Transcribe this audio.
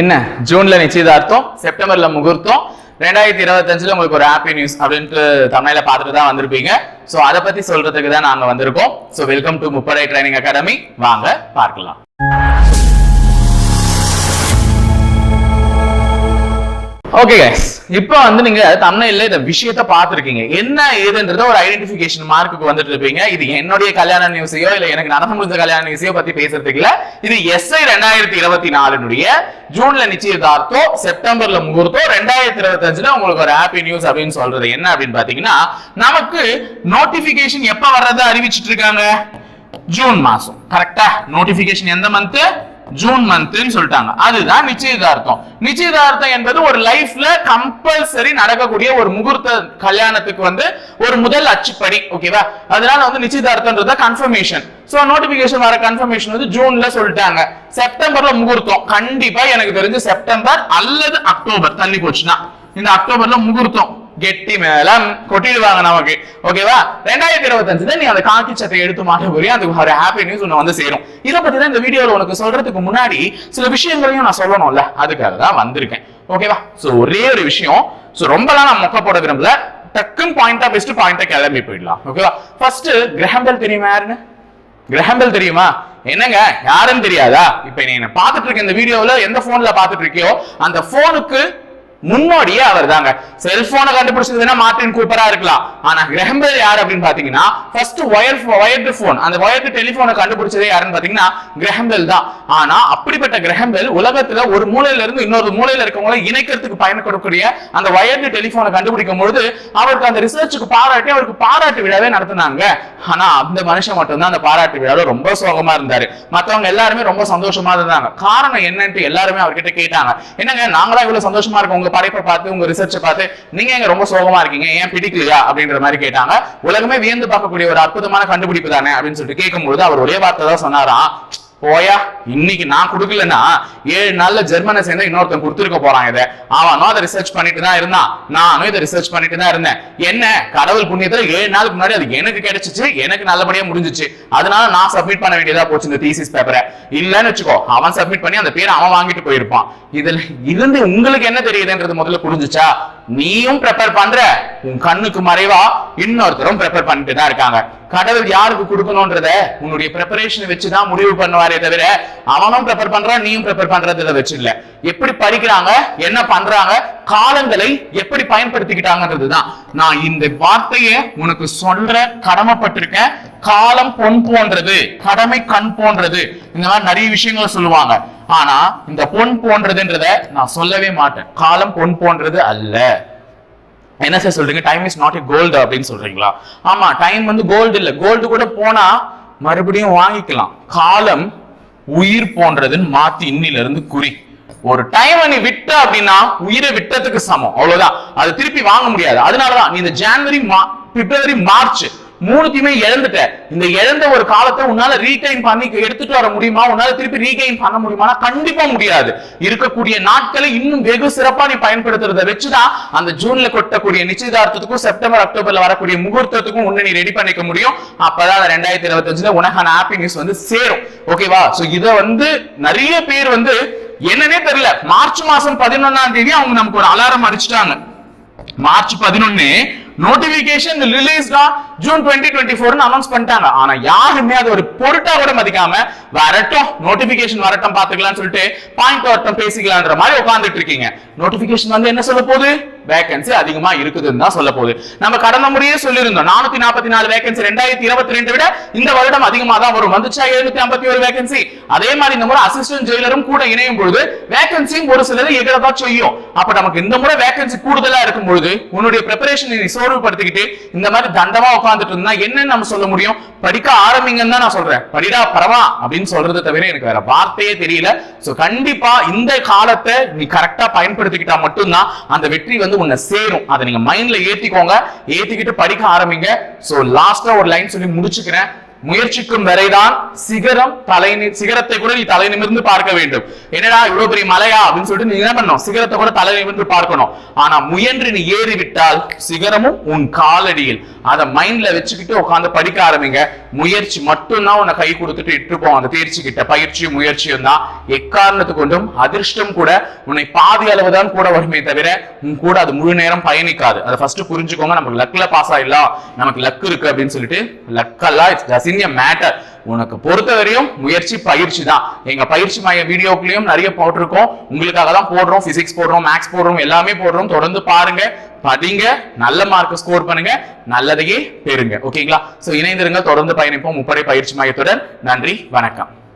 என்ன? ஜூன்ல நிச்சயதார்த்தம் செப்டம்பர்ல முகூர்த்தம். ரெண்டாயிரத்தி இருபத்தஞ்சுல உங்களுக்கு ஒரு ஹாப்பி நியூஸ் அப்படின்ட்டு தமிழ்ல பார்த்துட்டு தான் வந்திருப்பீங்க. சோ அதை பத்தி சொல்றதுக்கு தான் நாங்க வந்திருக்கோம். சோ வெல்கம் டு முப்படை ட்ரைனிங் அகாடமி வாங்க பார்க்கலாம். ஓகே கைஸ் இப்போ வந்து நீங்க தமிழ்ல இந்த விஷயத்த பார்த்துருக்கீங்க. என்ன ஏதுன்றத ஒரு ஐடென்டிபிகேஷன் மார்க்குக்கு வந்துட்டு இருப்பீங்க. இது என்னுடைய கல்யாண நியூஸையோ இல்ல எனக்கு நடந்து முடிஞ்ச கல்யாண நியூஸையோ பத்தி பேசுறதுக்கு இல்ல. இது எஸ்ஐ ரெண்டாயிரத்தி இருபத்தி நாலுனுடைய ஜூன்ல நிச்சயதார்த்தம் செப்டம்பர்ல முகூர்த்தம் ரெண்டாயிரத்தி இருபத்தி அஞ்சுல உங்களுக்கு ஒரு ஹாப்பி நியூஸ் அப்படின்னு சொல்றது என்ன அப்படின்னு பாத்தீங்கன்னா நமக்கு நோட்டிபிகேஷன் எப்ப வர்றதை அறிவிச்சிட்டு இருக்காங்க? ஜூன் மாசம். கரெக்டா நோட்டிபிகேஷன் எந்த மந்த் ஜூன் மந்த்னு சொல்லிட்டாங்க. அதுதான் நிச்சயதார்த்தம். நிச்சயதார்த்தம் என்பது ஒரு லைஃப்ல கம்பல்சரி நடக்கக்கூடிய ஒரு முகூர்த்த கல்யாணத்துக்கு வந்து ஒரு முதல் அச்சுப்படி ஓகேவா அதனால வந்து நிச்சயதார்த்தம்ன்றத கன்ஃபர்மேஷன் சோ நோட்டிபிகேஷன் வர கன்ஃபர்மேஷன் வந்து ஜூன்ல சொல்லிட்டாங்க. செப்டம்பர்ல முகூர்த்தம். கண்டிப்பா எனக்கு தெரிஞ்சு செப்டம்பர் அல்லது அக்டோபர் தள்ளி போச்சுன்னா. இந்த அக்டோபர்ல முகூர்த்தம். கெட்டி மேலம் கொட்டிடுவாங்க நமக்கு. ஓகேவா ரெண்டாயிரத்தி இருபத்தஞ்சுல நீ அந்த காக்கி சட்டை எடுத்து மாட்ட போறியா? அதுக்கு ஒரு ஹாப்பி நியூஸ் ஒன்று வந்து சேரும். இதை பத்தி தான் இந்த வீடியோவில் உனக்கு சொல்றதுக்கு முன்னாடி சில விஷயங்களையும் நான் சொல்லணும்ல. அதுக்காக தான் வந்திருக்கேன். ஓகேவா ஸோ ஒரே ஒரு விஷயம். ஸோ ரொம்பலாம் நான் மொக்க போட விரும்பல டக்குன்னு பாயிண்டா பெஸ்ட் பாயிண்டா கிளம்பி போயிடலாம். ஓகேவா ஃபர்ஸ்ட் கிரகங்கள் தெரியுமா யாருன்னு? கிரகங்கள் தெரியுமா? என்னங்க? யாருன்னு தெரியாதா? இப்ப நீ என்ன பார்த்துட்டு இருக்க இந்த வீடியோல எந்த போன்ல பார்த்துட்டு இருக்கியோ அந்த போனுக்கு முன்னோடியே அவர் தாங்க செல்போனை கண்டுபிடிச்சதுன்னா மார்டின் கூப்பரா இருக்கலாம். ஆனா கிரஹம்பெல் யார் அப்படின்னு பாத்தீங்கன்னா ஃபர்ஸ்ட் ஒயர் ஒயர்டு போன் அந்த ஒயர்டு டெலிபோனை கண்டுபிடிச்சதே யாருன்னு பாத்தீங்கன்னா கிரஹம்பெல் தான். ஆனா அப்படிப்பட்ட கிரஹம்பெல் உலகத்துல ஒரு மூலையில இருந்து இன்னொரு மூலையில இருக்கவங்கள இணைக்கிறதுக்கு பயன்படக்கூடிய அந்த ஒயர்டு டெலிபோனை கண்டுபிடிக்கும் பொழுது அவருக்கு அந்த ரிசர்ச்சுக்கு பாராட்டி அவருக்கு பாராட்டு விழாவே நடத்தினாங்க. ஆனா அந்த மனுஷன் மட்டும்தான் அந்த பாராட்டு விழாவில் ரொம்ப சோகமா இருந்தாரு. மத்தவங்க எல்லாருமே ரொம்ப சந்தோஷமா இருந்தாங்க. காரணம் என்னன்ட்டு எல்லாருமே அவர்கிட்ட கேட்டாங்க. என்னங்க நாங்களா இவ்வளவு சந்தோஷமா இருக்கோம் உங்க படைப்பை பார்த்து உங்க ரிசர்ச்சை பார்த்து நீங்க எங்க ரொம்ப சோகமா இருக்கீங்க? ஏன் பிடிக்கலையா? அப்படின்ற மாதிரி கேட்டாங்க. உலகமே வியந்து பார்க்கக்கூடிய ஒரு அற்புதமான கண்டுபிடிப்பு தானே? அப்படின்னு சொல்லிட்டு கேட்கும்போது அவர் ஒரே வார்த்தை தான் சொன்னாராம். போயா? இன்னைக்கு நான் கொடுக்கலன்னா ஏழு நாள்ல ஜெர்மனை சேர்ந்து இன்னொருத்தன் கொடுத்துருக்க போறான் இதை. அவனும் அதை ரிசர்ச் பண்ணிட்டு தான் இருந்தான். நானும் இதை ரிசர்ச் பண்ணிட்டு தான் இருந்தேன். என்ன? கடவுள் புண்ணியத்துல ஏழு நாளுக்கு முன்னாடி அது எனக்கு கிடைச்சிச்சு எனக்கு நல்லபடியா முடிஞ்சிச்சு. அதனால நான் சப்மிட் பண்ண வேண்டியதா போச்சு இந்த தீசிஸ் பேப்பரை இல்லன்னு வச்சுக்கோ அவன் சப்மிட் பண்ணி அந்த பேரை அவன் வாங்கிட்டு போயிருப்பான். இதுல இருந்து உங்களுக்கு என்ன தெரியுதுன்றது முதல்ல புரிஞ்சுச்சா? நீயும் ப்ரிப்பேர் பண்ற உன் கண்ணுக்கு மறைவா இன்னொருத்தரும் ப்ரிப்பேர் பண்ணிட்டு தான் இருக்காங்க. கடவுள் யாருக்கு கொடுக்கணும்ன்றத உன்னுடைய ப்ரிப்பரேஷன் வச்சுதான் முடிவு பண்ணுவாரே தவிர அவனும் ப்ரிப்பேர் பண்றான் நீயும் ப்ரிப்பேர் பண்றதை வச்சு இல்ல. எப்படி படிக்கிறாங்க என்ன பண்றாங்க காலங்களை எப்படி பயன்படுத்திக்கிட்டாங்கன்றதுதான். நான் இந்த வார்த்தையை உனக்கு சொல்ற கடமைப்பட்டிருக்கேன். காலம் பொன் போன்றது கடமை கண் போன்றது. இந்த மாதிரி நிறைய விஷயங்களை சொல்லுவாங்க. ஆனா இந்த பொன் போன்றதுன்றத நான் சொல்லவே மாட்டேன். காலம் பொன் போன்றது அல்ல. என்ன சார் சொல்றீங்க? Time is not a gold அப்படின்னு சொல்றீங்களா? ஆமா டைம் வந்து கோல்டு இல்ல. கோல்டு கூட போனா மறுபடியும் வாங்கிக்கலாம். காலம் உயிர் போன்றதுன்னு மாத்தி இன்னில இருந்து குறி. ஒரு டைம் நீ விட்ட அப்படின்னா உயிரை விட்டதுக்கு சமம். அவ்வளவுதான். அதை திருப்பி வாங்க முடியாது. அதனாலதான் நீ இந்த ஜான்வரி பிப்ரவரி மார்ச் மூணுத்தையுமே இழந்துட்ட இந்த இழந்த ஒரு காலத்தை உன்னால ரீகெயின் பண்ணி எடுத்துட்டு வர முடியுமா? உன்னால திருப்பி ரீகைன் பண்ண முடியுமா கண்டிப்பா முடியாது. இருக்கக்கூடிய நாட்களை இன்னும் வெகு சிறப்பா நீ பயன்படுத்துறத வச்சுதான் அந்த ஜூன்ல கொட்டக்கூடிய நிச்சயதார்த்தத்துக்கும் செப்டம்பர் அக்டோபர்ல வரக்கூடிய முகூர்த்தத்துக்கும் உன்னை நீ ரெடி பண்ணிக்க முடியும். அப்பதான் ரெண்டாயிரத்தி இருபத்தி அஞ்சுல உனக்கான ஹாப்பினஸ் வந்து சேரும். ஓகேவா சோ இத வந்து நிறைய பேர் வந்து என்னன்னே தெரியல. மார்ச் மாசம் பதினொன்னாம் தேதி அவங்க நமக்கு ஒரு அலாரம் அடிச்சுட்டாங்க. மார்ச் பதினொன்னு நோட்டிபிகேஷன் ரிலீஸ்டா ஜூன் டுவெண்ட்டி டுவெண்ட்டி ஃபோர்னு அனௌன்ஸ் பண்ணிட்டாங்க. ஆனா யாருமே அது ஒரு பொருட்டா கூட மதிக்காம வரட்டும் நோட்டிபிகேஷன் வரட்டும் பாத்துக்கலாம்னு சொல்லிட்டு பாயிண்ட் வரட்டும் பேசிக்கலான்ற மாதிரி உட்காந்துட்டு இருக்கீங்க. நோட்டிபிகேஷன் வந்து என்ன சொல்ல போகுது? வேகன்சி அதிகமா இருக்குதுன்னு தான் சொல்ல போகுது. நம்ம கடந்த முறையே சொல்லியிருந்தோம் நானூத்தி நாற்பத்தி நாலு வேகன்சி ரெண்டாயிரத்தி இருபத்தி ரெண்டு விட இந்த வருடம் அதிகமா தான் வரும். வந்துச்சா எழுநூத்தி ஐம்பத்தி ஒரு வேகன்சி அதே மாதிரி இந்த முறை அசிஸ்டன்ட் ஜெயிலரும் கூட இணையும் பொழுது வேகன்சியும் ஒரு சிலது எகிறதா செய்யும். அப்ப நமக்கு இந்த முறை வேகன்சி கூடுதலா இருக்கும் பொழுது உன்னுடைய ப்ரிப்பரேஷன் நீ சோர்வுபடுத்திக்கிட்டு இந்த மாதிரி தண்டமா உட்கார்ந்துட்டு இருந்தா என்னன்னு நம்ம சொல்ல முடியும்? படிக்க ஆரம்பிங்கன்னு தான் நான் சொல்றேன். படிடா பரவா அப்படின்னு சொல்றதை தவிர எனக்கு வேற வார்த்தையே தெரியல. சோ கண்டிப்பா இந்த காலத்தை நீ கரெக்டா பயன்படுத்திக்கிட்டா மட்டும்தான் அந்த வெற்றி வந்து உன்னை சேரும். அதை நீங்க மைண்ட்ல ஏத்திக்கோங்க. ஏத்திக்கிட்டு படிக்க ஆரம்பிங்க. சோ லாஸ்டா ஒரு லைன் சொல்லி முடிச்சுக்கிறேன். முயற்சிக்கும் வரைதான் சிகரம் தலை சிகரத்தை கூட நீ தலை நிமிர்ந்து பார்க்க வேண்டும். என்னடா இவ்வளவு பெரிய மலையா? அப்படின்னு சொல்லிட்டு நீ என்ன பண்ணும் சிகரத்தை கூட தலை நிமிர்ந்து பார்க்கணும். ஆனா முயன்று நீ ஏறி விட்டால் சிகரமும் உன் காலடியில். அதை மைண்ட்ல வச்சுக்கிட்டு உட்காந்து படிக்க ஆரம்பிங்க. முயற்சி மட்டும்தான் உன்னை கை கொடுத்துட்டு இட்டுப்போம். அந்த தேர்ச்சி கிட்ட பயிற்சியும் முயற்சியும் தான் எக்காரணத்து கொண்டும் அதிர்ஷ்டம் கூட உன்னை பாதி அளவு தான் கூட வருமே தவிர உன் கூட அது முழு நேரம் பயணிக்காது. அதை ஃபர்ஸ்ட் புரிஞ்சுக்கோங்க. நமக்கு லக்ல பாஸ் ஆயிடலாம். நமக்கு லக் இருக்கு அப்படின்னு சொல்லிட்டு லக்கெல்லாம் இட்ஸ் டசன் மேட்டர் உனக்கு பொறுத்த வரையும் முயற்சி பயிற்சி தான். எங்க பயிற்சி மைய வீடியோக்குள்ளேயும் நிறைய போட்டிருக்கோம். உங்களுக்காக தான் போடுறோம் பிசிக்ஸ் போடுறோம் மேக்ஸ் போடுறோம் எல்லாமே போடுறோம். தொடர்ந்து பாருங்க படிங்க நல்ல மார்க் ஸ்கோர் பண்ணுங்க நல்லதையே பெறுங்க. ஓகேங்களா? சோ இணைந்திருங்க தொடர்ந்து பயணிப்போம். முப்படை பயிற்சி மையத்துடன் நன்றி வணக்கம்.